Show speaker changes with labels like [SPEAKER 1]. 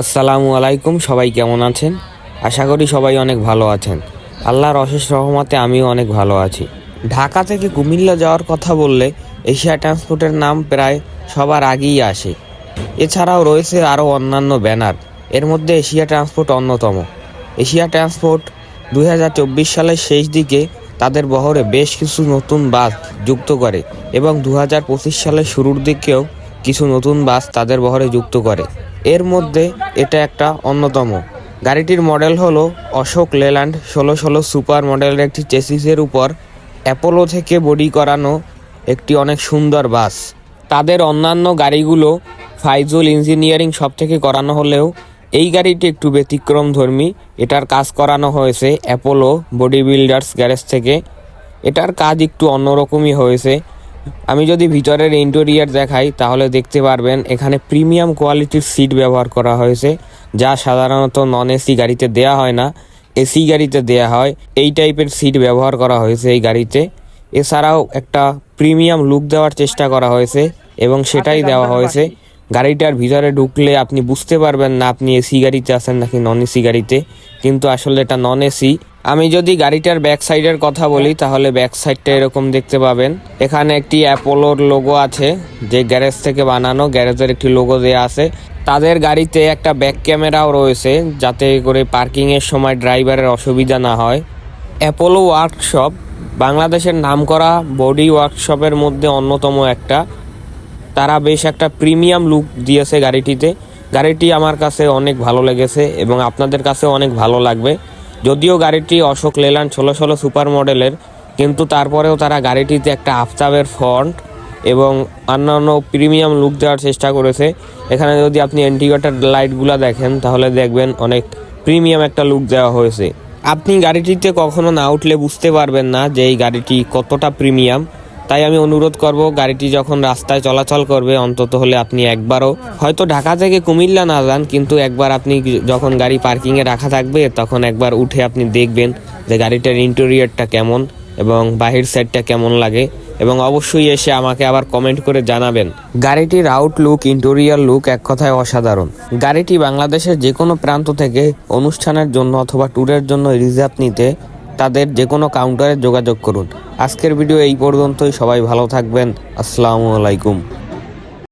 [SPEAKER 1] আসসালামু আলাইকুম, সবাই কেমন আছেন? আশা করি সবাই অনেক ভালো আছেন। আল্লাহর অশেষ রহমতে আমিও অনেক ভালো আছি। ঢাকা থেকে কুমিল্লা যাওয়ার কথা বললে এশিয়া ট্রান্সপোর্টের নাম প্রায় সবার আগেই আসে। এছাড়াও রয়েছে আরও অন্যান্য ব্যানার। এর মধ্যে এশিয়া ট্রান্সপোর্ট অন্যতম। এশিয়া ট্রান্সপোর্ট দুই হাজার চব্বিশ সালের শেষ দিকে তাদের বহরে বেশ কিছু নতুন বাস যুক্ত করে এবং দু হাজার পঁচিশ সালের শুরুর দিকেও কিছু নতুন বাস তাদের বহরে যুক্ত করে। এর মধ্যে এটা একটা অন্যতম। গাড়িটির মডেল হলো অশোক লেল্যান্ড ষোলো ষোলো সুপার মডেলের একটি চেসিসের উপর অ্যাপোলো থেকে বডি করানো একটি অনেক সুন্দর বাস। তাদের অন্যান্য গাড়িগুলো ফাইজুল ইঞ্জিনিয়ারিং সব থেকে করানো হলেও এই গাড়িটি একটু ব্যতিক্রম ধর্মী এটার কাজ করানো হয়েছে অ্যাপোলো বডি বিল্ডার্স গ্যারেজ থেকে। এটার কাজ একটু অন্যরকমই হয়েছে। আমি যদি ভিতরের ইন্টেরিয়ার দেখাই তাহলে দেখতে পারবেন এখানে প্রিমিয়াম কোয়ালিটির সিট ব্যবহার করা হয়েছে যা সাধারণত নন এসি গাড়িতে দেয়া হয় না। এসি গাড়িতে দেয়া হয় এই টাইপের সিট ব্যবহার করা হয়েছে এই গাড়িতে। এছাড়াও একটা প্রিমিয়াম লুক দেওয়ার চেষ্টা করা হয়েছে এবং সেটাই দেওয়া হয়েছে। গাড়িটার ভিতরে ঢুকলে আপনি বুঝতে পারবেন না আপনি এসি গাড়িতে আছেন নাকি নন এসি গাড়িতে কিন্তু আসলে এটা নন এসি আমি যদি গাড়িটার ব্যাক সাইডের কথা বলি, তাহলে ব্যাক সাইডটা এরকম দেখতে পাবেন। এখানে একটি অ্যাপোলোর লোগো আছে, যে গ্যারেজ থেকে বানানো গ্যারেজের একটি লোগো দেওয়া আছে। তাদের গাড়িতে একটা ব্যাক ক্যামেরাও রয়েছে, যাতে করে পার্কিংয়ের সময় ড্রাইভারের অসুবিধা না হয়। অ্যাপোলো ওয়ার্কশপ বাংলাদেশের নামকরা বডি ওয়ার্কশপের মধ্যে অন্যতম একটা। তারা বেশ একটা প্রিমিয়াম লুক দিয়েছে গাড়িটিতে। গাড়িটি আমার কাছে অনেক ভালো লেগেছে এবং আপনাদের কাছে অনেক ভালো লাগবে। যদিও গাড়িটি অশোক লেল্যান্ড ষোলো ষোলো সুপার মডেলের, কিন্তু তারপরেও তারা গাড়িটিতে একটা আফতাবের ফন্ট এবং অন্যান্য প্রিমিয়াম লুক দেওয়ার চেষ্টা করেছে। এখানে যদি আপনি ইন্ডিকেটার লাইটগুলো দেখেন, তাহলে দেখবেন অনেক প্রিমিয়াম একটা লুক দেওয়া হয়েছে। আপনি গাড়িটিতে কখনো না উঠলে বুঝতে পারবেন না যে এই গাড়িটি কতটা প্রিমিয়াম। তাই আমি অনুরোধ করব, গাড়িটি যখন রাস্তায় চলাচল করবে, অন্তত হলে আপনি একবারও, হয়তো ঢাকা থেকে কুমিল্লা না যান, কিন্তু একবার আপনি যখন গাড়ি পার্কিংয়ে রাখা থাকবে, তখন একবার উঠে আপনি দেখবেন যে গাড়িটার ইন্টেরিয়রটা কেমন এবং বাহির সাইডটা কেমন লাগে এবং অবশ্যই এসে আমাকে আবার কমেন্ট করে জানাবেন। গাড়িটির আউটলুক ইন্টেরিয়ার লুক এক কথায় অসাধারণ। গাড়িটি বাংলাদেশের যে কোনো প্রান্ত থেকে অনুষ্ঠানের জন্য অথবা ট্যুরের জন্য রিজার্ভ নিতে তাদের যে কোনো কাউন্টারে যোগাযোগ করুন। আজকের ভিডিও এই পর্যন্তই। সবাই ভালো থাকবেন। আসসালামু আলাইকুম।